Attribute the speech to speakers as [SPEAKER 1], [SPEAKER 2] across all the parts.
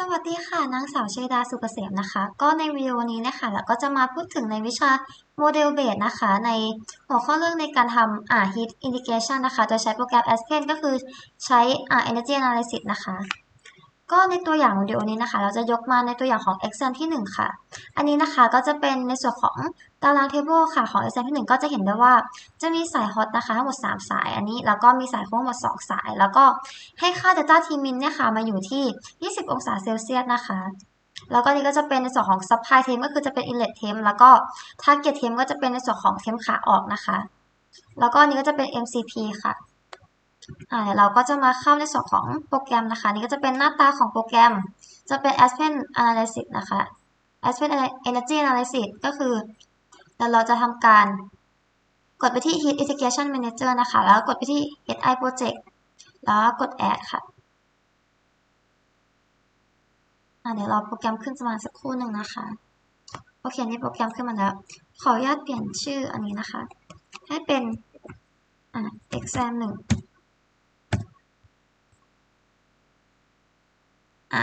[SPEAKER 1] สวัสดีค่ะ นางสาวเชดาสุกเกษมนะคะ ก็ในวิดีโอนี้นะคะเราก็จะมาพูดถึงในวิชาโมเดลเบสนะคะ ในหัวข้อเรื่องในการทำอ่า heat integration นะคะ โดยใช้โปรแกรม Aspen ก็คือใช้อ่า energy analysis นะคะ ก็ในตัวอย่างวิดีโอนี้นะคะ เราจะยกมาในตัวอย่างของ exam ที่ 1 ค่ะ อันนี้นะคะก็จะเป็นในส่วนของตาราง table ค่ะของ exam ที่ 1 ก็จะเห็นได้ว่าจะมีสาย hot นะคะทั้งหมด 3 สายอันนี้ แล้วก็มีสาย cold ทั้งหมด 2 สาย แล้วก็ให้ค่า delta T min เนี่ยค่ะมาอยู่ที่ 20 องศาเซลเซียสนะคะแล้วก็นี่ก็จะเป็นในส่วนของ supply temp ก็คือจะเป็น inlet temp แล้วก็ target temp ก็จะเป็นในส่วนของ temp ขาออกนะคะ แล้วก็นนี้ก็จะเป็น MCP ค่ะ อ่าเดี๋ยวเราก็จะมาเข้าในส่วนของโปรแกรมนะคะ นี่ก็จะเป็นหน้าตาของโปรแกรม จะเป็น Aspen Analysis นะคะ Aspen Energy Analysis ก็คือเดี๋ยวเราจะทำการกดไปที่ Heat Integration Manager นะคะ แล้วกดไปที่ HI Project แล้วกด Add ค่ะเดี๋ยวรอโปรแกรมขึ้นประมาณสักครู่หนึ่งนะคะ โอเค นี่โปรแกรมขึ้นมาแล้ว ขออนุญาตเปลี่ยนชื่ออันนี้นะคะ ให้เป็นอ่า exam หนึ่ง อะ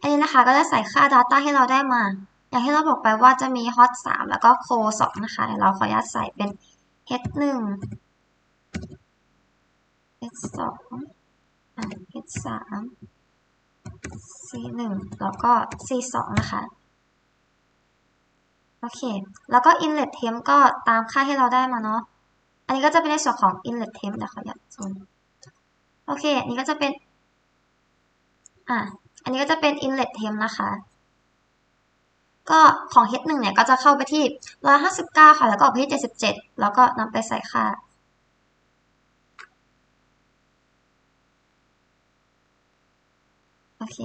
[SPEAKER 1] อันนี้นะคะก็จะใส่ค่า data ให้เราได้มา อย่างที่เราบอกไปว่าจะมี hot 3 แล้วก็ cold 2 นะคะเดี๋ยวเราขออนุญาตใส่เป็น h 1 h 2อะ h 3 c 1แล้วก็ c 2นะคะ โอเค แล้วก็ inlet temp ก็ตามค่าที่เราได้มาเนาะ อันนี้ก็จะเป็นในส่วนของ inlet temp เดี๋ยวขออนุญาตซูมโอเค อันนี้ก็จะเป็น อะ อันนี้ก็จะเป็น inlet temp นะคะ ก็ของ H1 เนี่ยก็จะเข้าไปที่ 159 ค่ะ แล้วก็ออกไปที่ 77 แล้วก็นำไปใส่ค่าโอเค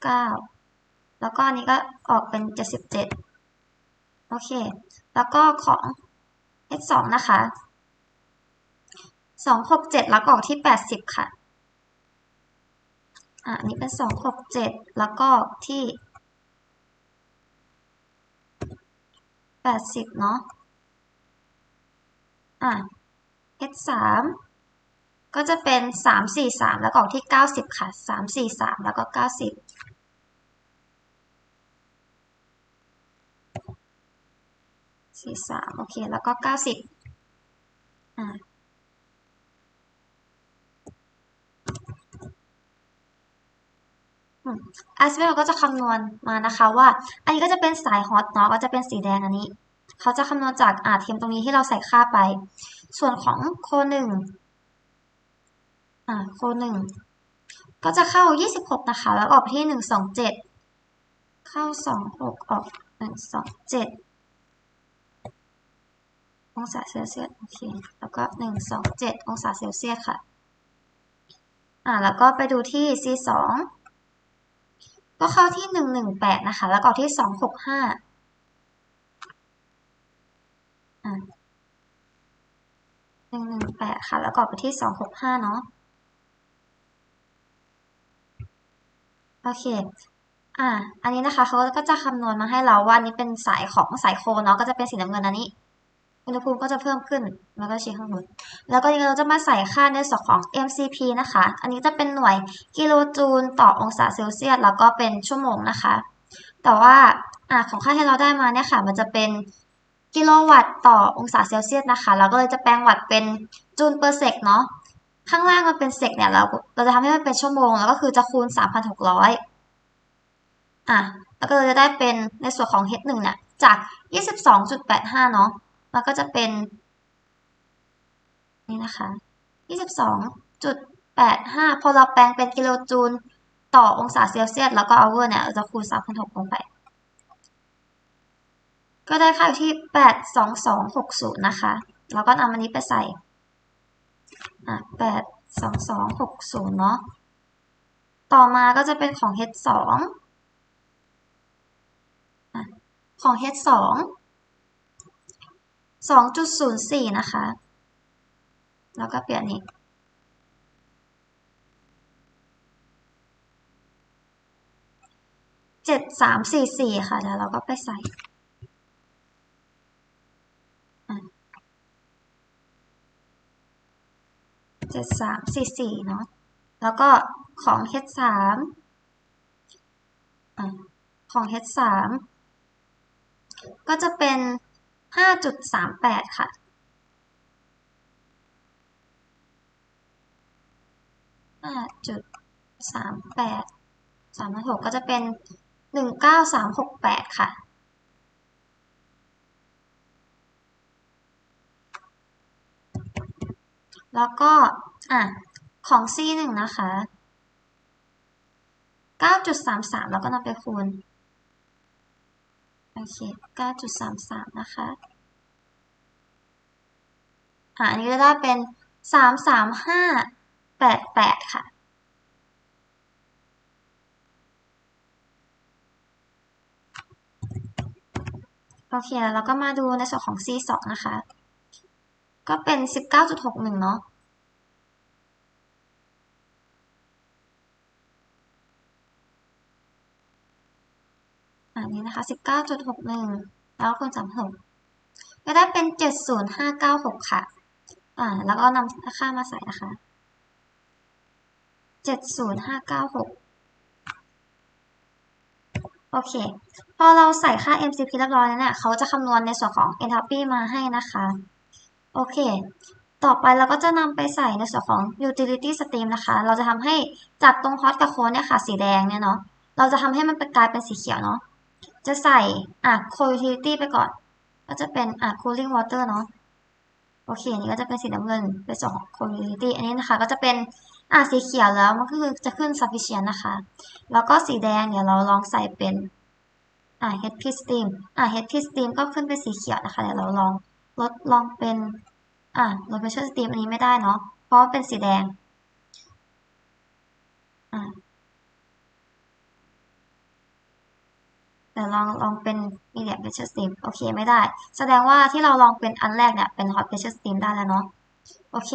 [SPEAKER 1] 159แล้วก็อันนี้ก็ออกเป็น77โอเค แล้วก็ของ H2 นะคะ267แล้วก็ออกที่80ค่ะ อันนี้เป็นสองหกเจ็ดแล้วก็ที่แปดสิบเนาะอะ x สามก็จะเป็นสามสี่สามแล้วก็ที่เก้าสิบค่ะสามสี่สามแล้วก็เก้าสิบสี่สามโอเค แล้วก็เก้าสิบอ่า l ก็จะคำนวณมานะคะว่า อันนี้ก็จะเป็นสายฮอตเนาะก็จะเป็นสีแดงอันนี้ เขาจะคำนวณจากอาเทมตรงนี้ที่เราใส่ค่าไป ส่วนของโคหนึ่งอ่าโคหนึ่งก็จะเข้า 26 นะคะ แล้วออกที่ 127 เข้า 26 ออก 127 องศาเซลเซียสโอเค แล้วก็ 127 องศาเซลเซียสค่ะ อ่าแล้วก็ไปดูที่ C2 ก็เข้าที่ 118 นะคะ แล้วก็ที่ 265อ่า118ค่ะ แล้วก็ไปที่265เนาะโอเค อ่า อันนี้นะคะเขาก็จะคำนวณมาให้เราว่านี้เป็นสายของสายโคเนาะก็จะเป็นสีน้ำเงินอันนี้ อุณหภูมิก็จะเพิ่มขึ้น แล้วก็ชี้ข้างบน แล้วก็เราจะมาใส่ค่าในส่วนของ MCP นะคะ อันนี้จะเป็นหน่วยกิโลจูลต่อองศาเซลเซียส แล้วก็เป็นชั่วโมงนะคะ แต่ว่าอของค่าที่เราได้มาเนี่ยค่ะ มันจะเป็นกิโลวัตต์ต่อองศาเซลเซียสนะคะ เราก็เลยจะแปลงวัตต์เป็นจูลเปอร์เซกเนาะ ข้างล่างมันเป็นเซกเนี่ย เราเราจะทำให้มันเป็นชั่วโมง แล้วก็คือจะคูณ 3,600 อะ แล้วก็จะได้เป็นในส่วนของ H1 เนี่ย จาก 22.85 เนาะ มันก็จะเป็น นี่นะคะ22.85 พอเราแปลงเป็นกิโลจูลต่อองศาเซลเซียส แล้วก็เอาเวอร์เนี่ยเราจะคูณ3,600ลงไป ก็ได้ค่าอยู่ที่ 82260 นะคะ แล้วก็นำอันนี้ไปใส่ อะ82260 เนาะ ต่อมาก็จะเป็นของ H2 อของ H2 2.04 นะคะ แล้วก็เปลี่ยนนี้เจ็ดสามสี่สี่ค่ะ แล้วเราก็ไปใส่เจ็ดสามสี่สี่เนาะ แล้วก็ของ H สามอะของ H3 ก็จะเป็น ห้าจุดสามแปดค่ะห้าจุดสามแปดสามพันหกก็จะเป็นหนึ่งเก้าสามหกแปดค่ะแล้วก็อะของ C หนึ่งนะคะเก้าจุดสามสามแล้วก็นำไปคูณ โอเค9.33นะคะอะอันนี้จะได้เป็น33588ค่ะโอเคแล้วเราก็มาดูในส่วนของ C2 นะคะ ก็เป็น 19.61 เนาะ นี้นะคะ 19.61 แล้วคูณ36ก็ได้เป็น 70596 ค่ะ อ่า แล้วก็นำค่ามาใส่นะคะ 70596 โอเค พอเราใส่ค่า MCP เรียบร้อยแล้วเนี่ยเขาจะคำนวณในส่วนของ enthalpy มาให้นะคะ โอเคต่อไปเราก็จะนำไปใส่ในส่วนของ utility stream นะคะ เราจะทำให้จากตรง hot กับ cold เนี่ยค่ะ สีแดงเนี่ยเนาะ เราจะทำให้มันกลายเป็นสีเขียวเนาะ จะใส่อะ cold utility ไปก่อน ก็จะเป็นอะ cooling water เนาะโอเคอันนี้ก็จะเป็นสีน้ำเงินเป็นส่วนของ cold utility อันนี้นะคะ ก็จะเป็นอะสีเขียวแล้วมันก็คือจะขึ้น sufficient นะคะ แล้วก็สีแดงเนี่ยเราลองใส่เป็นอ่า HP steam อ่า HP steam ก็ขึ้นเป็นสีเขียวนะคะเดี๋ยวเราลองลดลองเป็นอ่าลด pressure stream อันนี้ไม่ได้เนาะเพราะเป็นสีแดงอ่า เดี๋ยวลองลองเป็น medium pressure steam โอเคไม่ได้ แสดงว่าที่เราลองเป็นอันแรกเนี่ยเป็น hot pressure steam ได้แล้วเนาะโอเค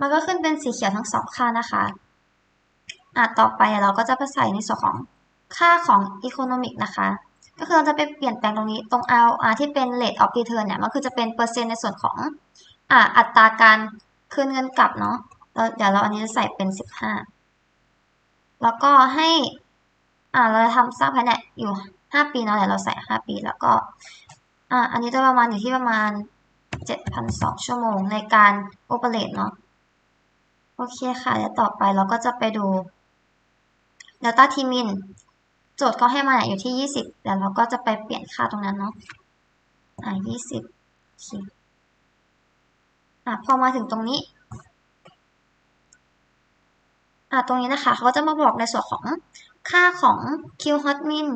[SPEAKER 1] มันก็ขึ้นเป็นสีเขียวทั้งสองค่านะคะอะต่อไปเราก็จะไปใส่ในส่วนของค่าของ economic นะคะก็คือเราจะไปเปลี่ยนแปลงตรงนี้ตรง ROR ที่เป็น rate of return เนี่ยมันคือจะเป็นเปอร์เซ็นต์ในส่วนของอะอัตราการคืนเงินกลับเนาะเดี๋ยวเราอันนี้จะใส่เป็น 15 แล้วก็ให้อ่าเราจะทำสร้างภายในอยู่ 5ปีเนาะเดี๋ยวเราใส่5ปีแล้วก็อ่าอันนี้จะประมาณอยู่ที่ประมาณ7,200ชั่วโมงในการ operate เนาะโอเคค่ะเดี๋ยวต่อไปเราก็จะไปดู delta t min โจทย์เขาให้มาอยู่ที่20เดี๋ยวเราก็จะไปเปลี่ยนค่าตรงนั้นเนาะอ่า20โอเคอะพอมาถึงตรงนี้อะตรงนี้นะคะเขาก็จะมาบอกในส่วนของค่าของ Q hot min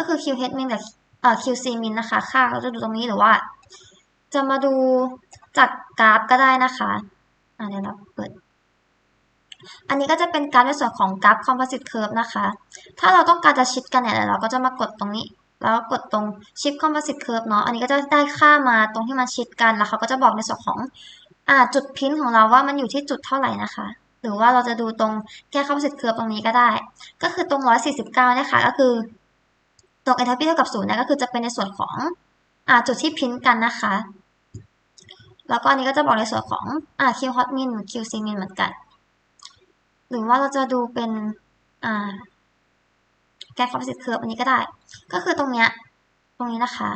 [SPEAKER 1] ก็คือ QH min กับเอ่อ QC min นะคะ ค่าเราจะดูตรงนี้หรือว่า จะมาดูจากกราฟก็ได้นะคะอะเดี๋ยวเราเปิด อันนี้ก็จะเป็นกราฟในส่วนของกราฟ composite curve นะคะ ถ้าเราต้องการจะชิดกันเนี่ยเราก็จะมากดตรงนี้ แล้วกดตรง shift composite curve เนาะ อันนี้ก็จะได้ค่ามาตรงที่มันชิดกัน แล้วเขาก็จะบอกในส่วนของอ่าจุดพินของเราว่ามันอยู่ที่จุดเท่าไหร่นะคะหรือว่าเราจะดูตรงแก้ composite curve ตรงนี้ก็ได้ ก็คือตรง 149เนี่ยค่ะก็คือ ตรง enthalpy เท่ากับ0เนี่ยก็คือจะเป็นในส่วนของอจุดที่พินกันนะคะ แล้วก็อันนี้ก็จะบอกในส่วนของอ Q hot min Q C min เหมือนกัน หรือว่าเราจะดูเป็นแก้ composite curve อันนี้ก็ได้ ก็คือตรงเนี้ยตรงนี้นะคะ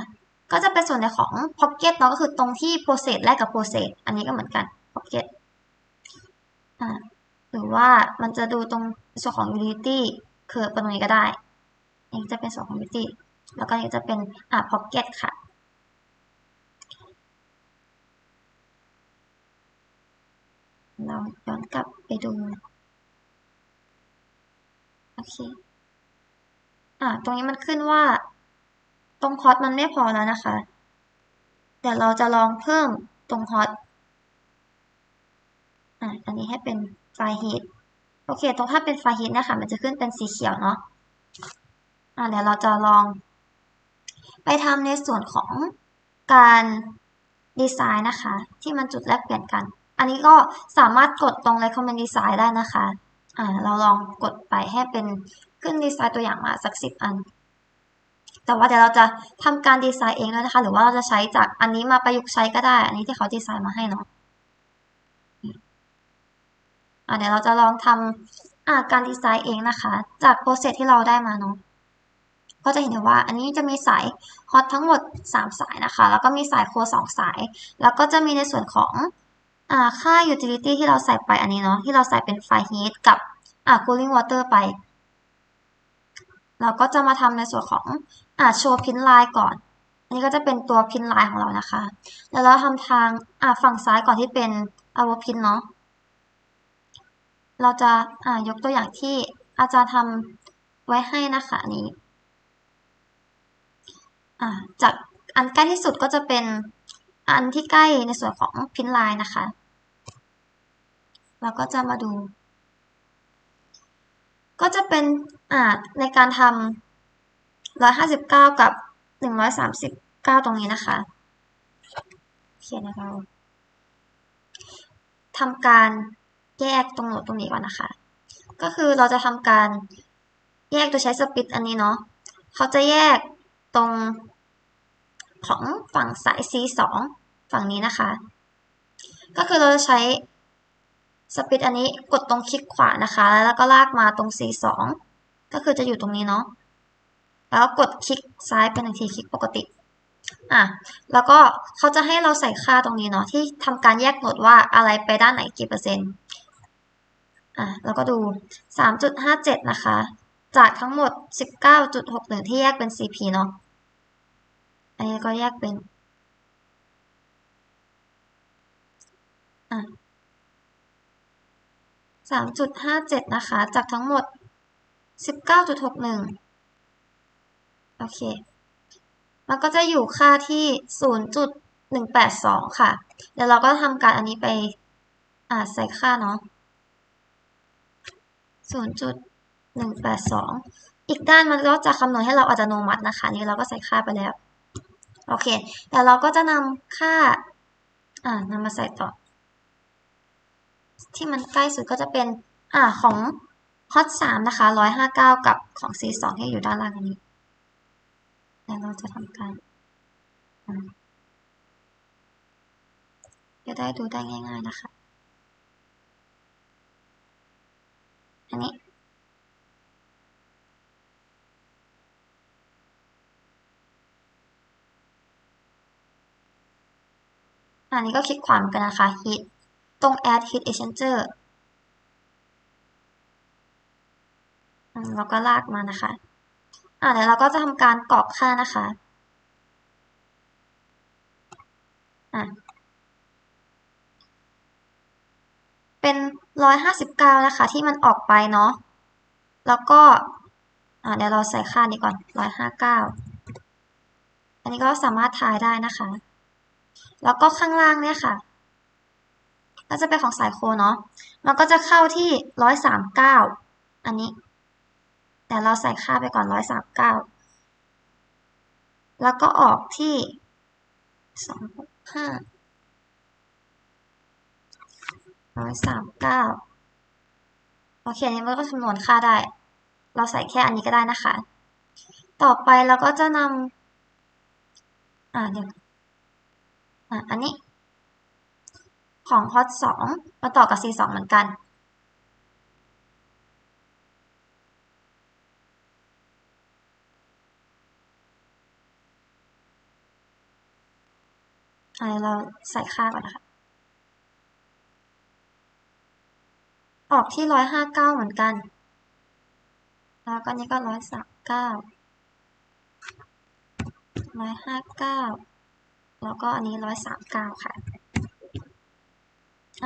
[SPEAKER 1] ก็จะเป็นส่วนในของ pocket เนาะก็คือตรงที่ process แรกกับ process อันนี้ก็เหมือนกัน pocket หรือว่ามันจะดูตรงส่วนของ utility curve ตรงนี้ก็ได้ นี้จะเป็นส่วนของ utility แล้วก็นี้จะเป็นอ่า pocket ค่ะเราย้อนกลับไปดู โอเค อ่า ตรงนี้มันขึ้นว่า ตรงฮอตมันไม่พอแล้วนะคะ เดี๋ยวเราจะลองเพิ่มตรงฮอตอ่าอันนี้ให้เป็นไฟฮีทโอเค ตรงถ้าเป็นไฟฮีทนี่ยค่ะมันจะขึ้นเป็นสีเขียวเนาะ อ่าเดี๋ยวเราจะลอง ไปทำในส่วนของการดีไซน์นะคะ ที่มันจุดแลกเปลี่ยนกัน อันนี้ก็สามารถกดตรง recommend design ได้นะคะ อ่า เราลองกดไปให้เป็นขึ้นดีไซน์ตัวอย่างมาสักสิบอัน แต่ว่าเดี๋ยวเราจะทำการดีไซน์เองด้วยนะคะ หรือว่าเราจะใช้จากอันนี้มาประยุกต์ใช้ก็ได้ อันนี้ที่เขาดีไซน์มาให้เนาะอ่าเดี๋ยวเราจะลองทำอ่าการดีไซน์เองนะคะ จากโปรเซสที่เราได้มาเนาะ ก็จะเห็นได้ว่าอันนี้จะมีสายฮอตทั้งหมด 3 สายนะคะ แล้วก็มีสายโค2สาย แล้วก็จะมีในส่วนของอ่าค่า utility ที่เราใส่ไปอันนี้เนาะที่เราใส่เป็นไฟ heat กับ cooling water ไป เราก็จะมาทำในส่วนของอโชว์พินไลน์ก่อน อันนี้ก็จะเป็นตัวพินไลน์ของเรานะคะแล้วเราทำทางฝั่งซ้ายก่อนที่เป็น our pin เนาะเราจะยกตัวอย่างที่อาจารย์ทำไว้ให้นะคะนี้ จากอันใกล้ที่สุดก็จะเป็นอันที่ใกล้ในส่วนของพินไลน์นะคะ เราก็จะมาดู ก็จะเป็นอ่าในการทำร้อยห้าสิบเก้ากับหนึ่งร้อยสามสิบเก้าตรงนี้นะคะเขียนให้เราทำการแยกตรงโหนดตรงนี้ก่อนนะคะ ก็คือเราจะทำการแยกโดยใช้สปิตอันนี้เนาะเขาจะแยกตรง ของฝั่งสาย C2 ฝั่งนี้นะคะ ก็คือเราจะใช้สปิตอันนี้กดตรงคลิกขวานะคะ แล้วก็ลากมาตรง C2 ก็คือจะอยู่ตรงนี้เนาะแล้วกดคลิกซ้ายเป็นหนึ่งทีคลิกปกติอะแล้วก็เขาจะให้เราใส่ค่าตรงนี้เนาะที่ทำการแยกโหนดว่าอะไรไปด้านไหนกี่เปอร์เซ็นต์อะแล้วก็ดู 3.57 นะคะ จากทั้งหมด 19.61 ที่แยกเป็น CP เนาะ อันนี้ก็แยกเป็นอะ3.57นะคะ จากทั้งหมด19.61โอเค มันก็จะอยู่ค่าที่0.182ค่ะ เดี๋ยวเราก็ทำการอันนี้ไปอ่าใส่ค่าเนาะ0.182อีกด้านมันก็จะคำนวณให้เราอัตโนมัตินะคะ นี่เราก็ใส่ค่าไปแล้ว โอเค แต่เราก็จะนำค่า อ่านำมาใส่ต่อ ที่มันใกล้สุดก็จะเป็น อ่าของ hot 3นะคะ159กับของ c 2ที่อยู่ด้านล่างอันนี้ แล้วเราจะทำการจะได้ดูได้ง่าย ๆ นะคะ อันนี้ อันนี้ก็คลิกขวาเหมือนกันนะคะ hit ตรง add hit exchanger แล้วก็ลากมานะคะ อ่าเดี๋ยวเราก็จะทำการกรอกค่านะคะ อะ เป็นร้อยห้าสิบเก้านะคะ ที่มันออกไปเนาะ แล้วก็ อ่าเดี๋ยวเราใส่ค่านี้ก่อนร้อยห้าเก้าอันนี้ก็สามารถทายได้นะคะ แล้วก็ข้างล่างเนี่ยค่ะก็จะเป็นของสายโคเนาะมันก็จะเข้าที่ร้อยสามเก้าอันนี้ แต่เราใส่ค่าไปก่อนร้อยสามเก้าแล้วก็ออกที่สองหกห้าร้อยสามเก้าโอเคนี้มันก็คำนวณค่าได้ เราใส่แค่อันนี้ก็ได้นะคะ ต่อไปเราก็จะนำอ่าเดี๋ยว อันนี้ ของ hot 2 มาต่อกับ c 2เหมือนกันอันนี้เราใส่ค่าก่อนนะคะ ออกที่ร้อยห้าเก้าเหมือนกัน แล้วก็นี้ก็ร้อยสามเก้าร้อยห้าเก้า แล้วก็อันนี้ร้อยสามเก้าค่ะ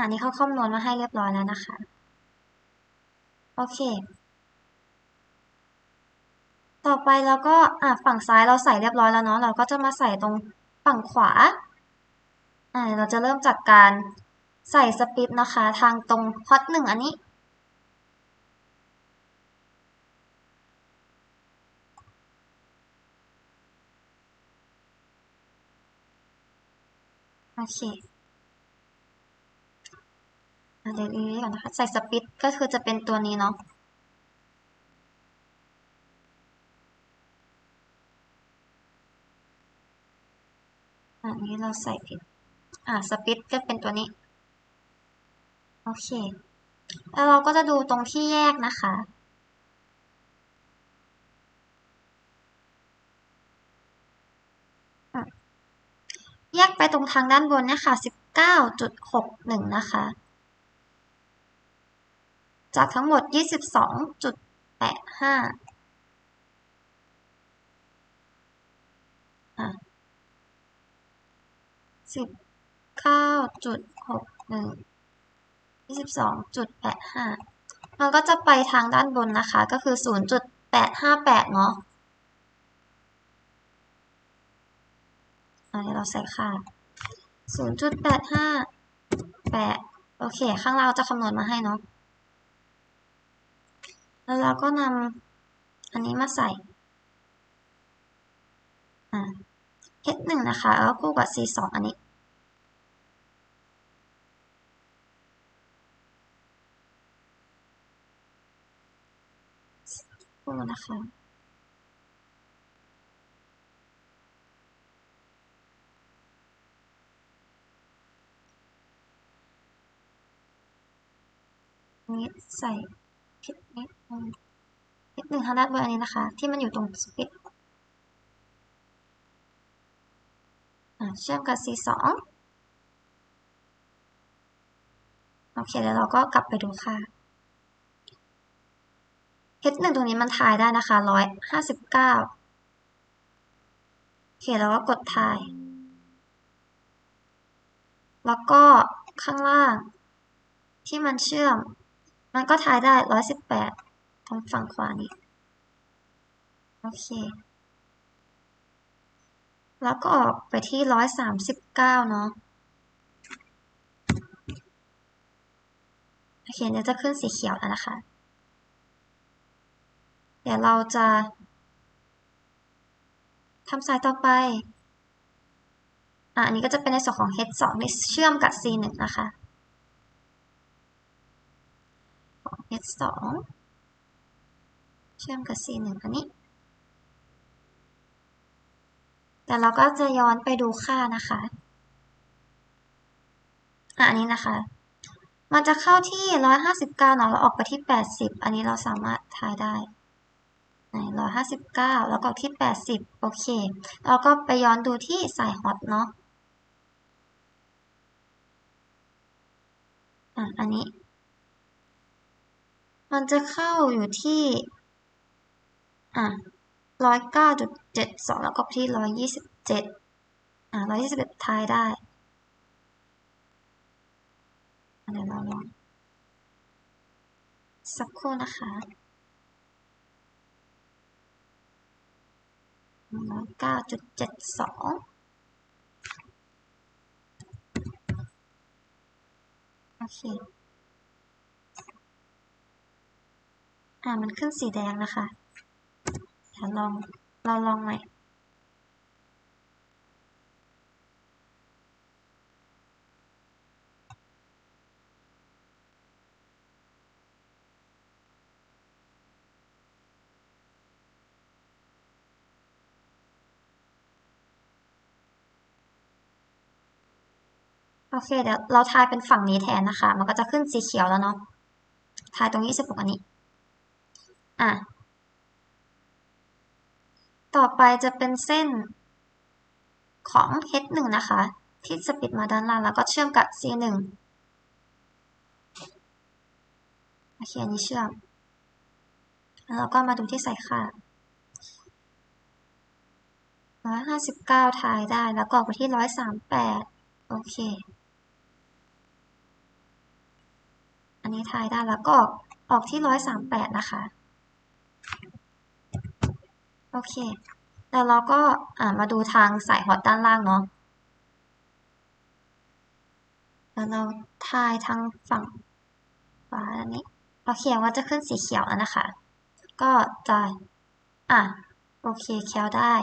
[SPEAKER 1] อันนี้เขาคำนวณมาให้เรียบร้อยแล้วนะคะ โอเค ต่อไปเราก็อะฝั่งซ้ายเราใส่เรียบร้อยแล้วเนาะ เราก็จะมาใส่ตรงฝั่งขวา อ่าเราจะเริ่มจากการใส่สปิตนะคะ ทางตรงฮอตหนึ่งอันนี้ โอเคเดี๋ยวนี้ก่อนนะคะ ใส่สปิตก็คือจะเป็นตัวนี้เนาะอันนี้เราใส่ผิด อ่าสปิตก็เป็นตัวนี้ โอเค แล้วเราก็จะดูตรงที่แยกนะคะ แยกไปตรงทางด้านบนเนี่ยค่ะ 19.61 นะคะ จากทั้งหมด 22.85ะสิบเก้าจุดหกหนึ่งยี่สิบสองจุดแปดห้ามันก็จะไปทางด้านบนนะคะ ก็คือศูนย์จุดแปดห้าแปดเนาะ อันนี้เราใส่ค่าศูนย์จุดแปดห้าแปดโอเค ข้างล่างจะคำนวณมาให้เนาะ แล้วเราก็นำอันนี้มาใส่ อ่า h หนึ่งนะคะ แล้วคู่กับ c สองอันนี้คู่นะคะ นี้ใส่ผิดนิดนึงนิดหนึ่งทางด้านบนอันนี้นะคะ ที่มันอยู่ตรงสปิดเชื่อมกับ C สองโอเคแล้วเราก็กลับไปดูค่า H หนึ่งตรงนี้มันทายได้นะคะร้อยห้าสิบเก้าโอเคแล้วก็กดทาย แล้วก็ข้างล่างที่มันเชื่อม มันก็ทายได้ร้อยสิบแปดตรงฝั่งขวานี้ โอเค แล้วก็ออกไปที่ร้อยสามสิบเก้าเนาะ โอเคเดี๋ยวจะขึ้นสีเขียวแล้วนะคะ เดี๋ยวเราจะทำสายต่อไป อะอันนี้ก็จะเป็นในส่วนของ H2 ที่เชื่อมกับ C1 นะคะ h 2เชื่อมกับ c 1อันนี้ แต่เราก็จะย้อนไปดูค่านะคะอันนี้นะคะ มันจะเข้าที่159เนาะแล้วออกไปที่80อันนี้เราสามารถทายได้ไหน159แล้วก็ที่80โอเคเราก็ไปย้อนดูที่สายฮอตเนาะอะอันนี้ มันจะเข้าอยู่ที่ อะร้อยเก้าจุดเจ็ดสองแล้วก็ที่ร้อยยี่สิบเจ็ดอะร้อยยี่สิบเอ็ดทายได้เดี๋ยวเราลองสักครู่นะคะร้อยเก้าจุดเจ็ดสองโอเค อ่ามันขึ้นสีแดงนะคะเดี๋ยวลองเราลองใหม่โอเคเดี๋ยวเราทายเป็นฝั่งนี้แทนนะคะ มันก็จะขึ้นสีเขียวแล้วเนาะทายตรงนี้สิบหกอันนี้ อะ ต่อไปจะเป็นเส้นของ H1 นะคะ ที่จะปิดมาด้านล่างแล้วก็เชื่อมกับ C1 โอเค อันนี้เชื่อม แล้วก็มาดูที่ใส่ค่า159ทายได้ แล้วก็ออกไปที่138โอเค อันนี้ทายได้แล้วก็ออกที่138นะคะ อเค แล้วเราก็อ่ามาดูทางสายฮอตด้านล่างเนาะแล้วเราทายทางฝั่งขวาอันนี้โอเคว่าจะขึ้นสีเขียวแล้วนะคะ ก็จะอะโอเคแคลได้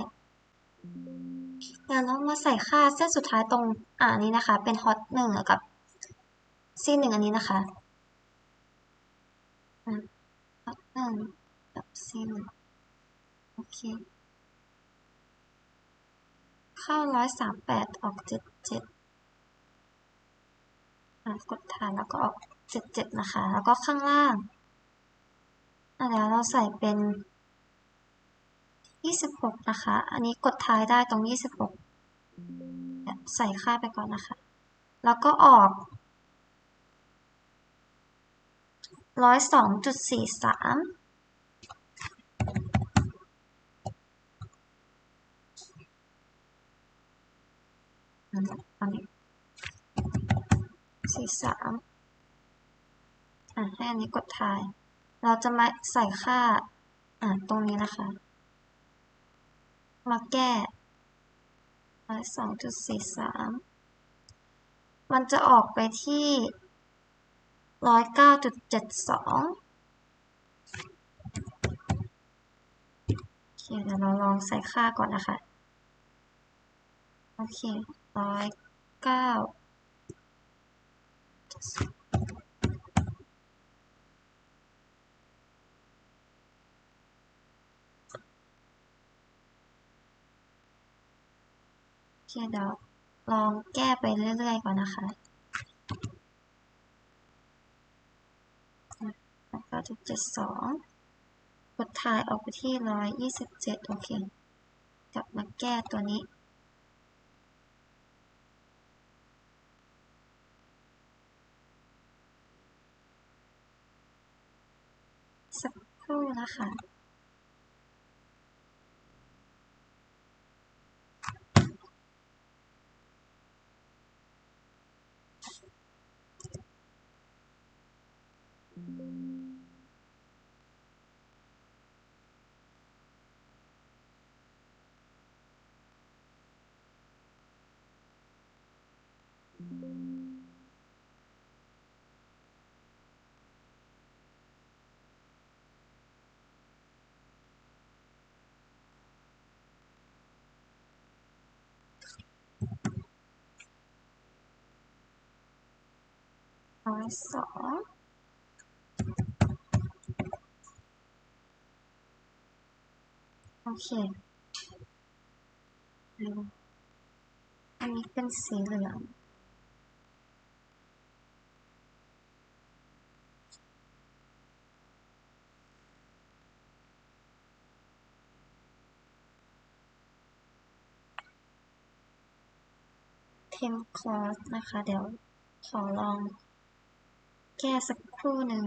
[SPEAKER 1] เดี๋ยวเรามาใส่ค่าเส้นสุดท้ายตรงอ่านี้นะคะ เป็นฮอตหนึ่งกับซีหนึ่งอันนี้นะคะฮอตหนึ่งกับซีหนึ่ง โอเค เข้าร้อยสามแปดออกเจ็ดเจ็ดกดฐานแล้วก็ออกเจ็ดเจ็ดนะคะ แล้วก็ข้างล่างอันนี้เราใส่เป็นยี่สิบหกนะคะ อันนี้กดท้ายได้ตรงยี่สิบหกใส่ค่าไปก่อนนะคะ แล้วก็ออกร้อยสองจุดสี่สาม อันนี้สี่สามอะให้อันนี้กดทาย เราจะมาใส่ค่า อะตรงนี้นะคะ มาแก้ร้อยสองจุดสี่สามมันจะออกไปที่ร้อยเก้าจุดเจ็ดสองโอเคเดี๋ยวเราลองใส่ค่าก่อนนะคะ โอเค ร้อยเก้าเคเดี๋ยวลองแก้ไปเรื่อยๆก่อนนะคะแล้วก็จุดเจ็ดสองกดทายออกไปที่ร้อยยี่สิบเจ็ดโอเค กลับมาแก้ตัวนี้ สักครู่ ร้อยสองโอเค อันนี้เป็นสีเหลืองเทมคลอสนะคะ เดี๋ยวขอลอง แก้สักครู่หนึ่ง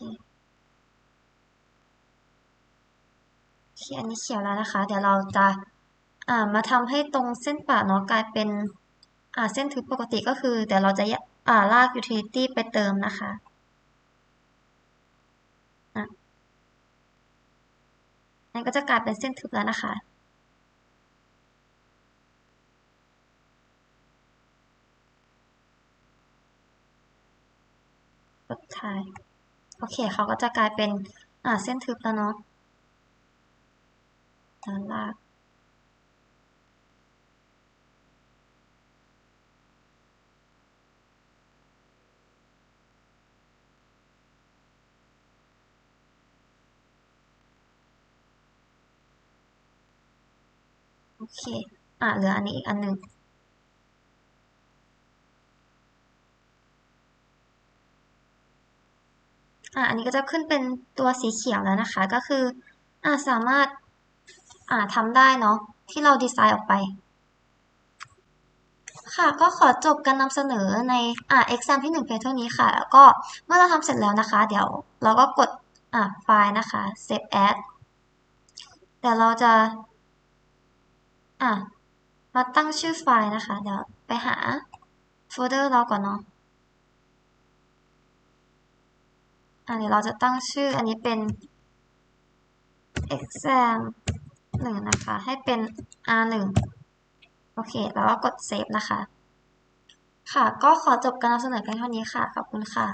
[SPEAKER 1] เคโอเคอันนี้เขียวแล้วนะคะ เดี๋ยวเราจะอ่ามาทำให้ตรงเส้นปาเนาะกลายเป็นอ่าเส้นทึบปกติก็คือเดี๋ยวเราจะอ่าลาก utility ไปเติมนะคะอะนั่นก็จะกลายเป็นเส้นทึบแล้วนะคะ กดถ่าย โอเคเขาก็จะกลายเป็นอ่าเส้นทึบแล้วเนาะด้านล่างโอเค อ่าเหลืออันนี้อีกอันหนึ่ง อ่าอันนี้ก็จะขึ้นเป็นตัวสีเขียวแล้วนะคะ ก็คืออ่าสามารถอ่าทำได้เนาะที่เราดีไซน์ออกไป ค่ะก็ขอจบการนำเสนอในอ่า exam ที่1เพียงเท่านี้ค่ะ แล้วก็เมื่อเราทำเสร็จแล้วนะคะ เดี๋ยวเราก็กดอ่าไฟล์นะคะ save as เดี๋ยวเราจะอะมาตั้งชื่อไฟล์นะคะ เดี๋ยวไปหาโฟลเดอร์เราก่อนเนาะ อันนี้เราจะตั้งชื่ออันนี้เป็น exam หนึ่งนะคะ ให้เป็น r หนึ่งโอเค แล้วก็กด save นะคะ ค่ะ ก็ขอจบการนำเสนอกันเท่านี้ค่ะ ขอบคุณค่ะ